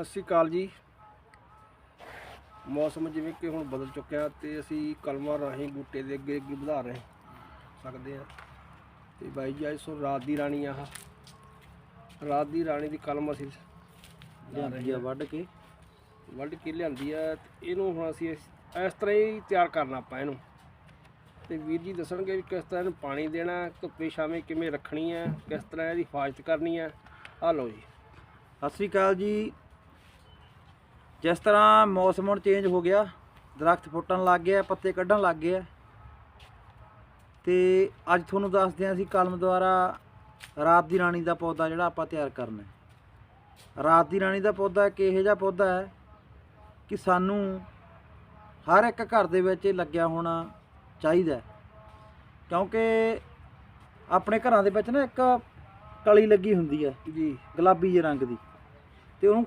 ਸਤਿ ਸ਼੍ਰੀ ਅਕਾਲ ਜੀ। ਮੌਸਮ ਜਿਵੇਂ ਕਿ ਹੁਣ ਬਦਲ ਚੁੱਕਿਆ ਤੇ ਅਸੀਂ ਕਲਮਾਂ ਰਾਹੀਂ ਬੂਟੇ ਦੇ ਅੱਗੇ ਅੱਗੇ ਵਧਾ ਰਹੇ ਸਕਦੇ ਆ ਤੇ ਬਾਈ ਜੀ ਅੱਜ ਸੋ ਰਾਤ ਦੀ ਰਾਣੀ ਆਹ। ਰਾਤ ਦੀ ਰਾਣੀ ਦੀ ਕਲਮ ਅਸੀਂ ਲਿਆਂਦੀ ਆ ਵੱਢ ਕੇ। ਵੱਢ ਕੇ ਲਿਆਂਦੀ ਆ ਤੇ ਇਹਨੂੰ ਹੁਣ ਅਸੀਂ ਇਸ ਤਰ੍ਹਾਂ ਹੀ ਤਿਆਰ ਕਰਨਾ ਆਪਾਂ ਇਹਨੂੰ। ਤੇ ਵੀਰ ਜੀ ਦੱਸਣਗੇ ਵੀ ਕਿਸ ਤਰ੍ਹਾਂ ਇਹਨੂੰ ਪਾਣੀ ਦੇਣਾ ਧੁੱਪੇ ਛਾਵੇਂ ਕਿਵੇਂ ਰੱਖਣੀ ਹੈ ਕਿਸ ਤਰ੍ਹਾਂ ਇਹਦੀ ਹਿਫਾਜ਼ਤ ਕਰਨੀ ਹੈ ਆ ਲਓ ਜੀ। ਸਤਿ ਸ੍ਰੀ ਅਕਾਲ ਜੀ। ਜਿਸ ਤਰ੍ਹਾਂ ਮੌਸਮ ਹੁਣ ਚੇਂਜ ਹੋ ਗਿਆ ਦਰਖਤ ਫੁੱਟਣ ਲੱਗ ਗਏ ਆ, ਪੱਤੇ ਕੱਢਣ ਲੱਗ ਗਏ ਆ। ਤੇ ਅੱਜ ਤੁਹਾਨੂੰ ਦੱਸਦੇ ਹਾਂ ਅਸੀਂ ਕਲਮ ਦੁਆਰਾ ਰਾਤ ਦੀ ਰਾਣੀ ਦਾ ਪੌਦਾ ਜਿਹੜਾ ਆਪਾਂ ਤਿਆਰ ਕਰਨਾ ਹੈ। ਰਾਤ ਦੀ ਰਾਣੀ ਦਾ ਪੌਦਾ ਇੱਕ ਇਹੋ ਜਿਹਾ ਪੌਦਾ ਹੈ ਕਿ ਸਾਨੂੰ ਹਰ ਇੱਕ ਘਰ ਦੇ ਵਿੱਚ ਇਹ ਲੱਗਿਆ ਹੋਣਾ ਚਾਹੀਦਾ। ਕਿਉਂਕਿ ਆਪਣੇ ਘਰਾਂ ਦੇ ਵਿੱਚ ਨਾ ਇੱਕ ਕਲੀ ਲੱਗੀ ਹੁੰਦੀ ਹੈ ਜੀ। ਗੁਲਾਬੀ ਜਿਹੇ ਰੰਗ ਦੀ। ਤੇ ਉਹਨੂੰ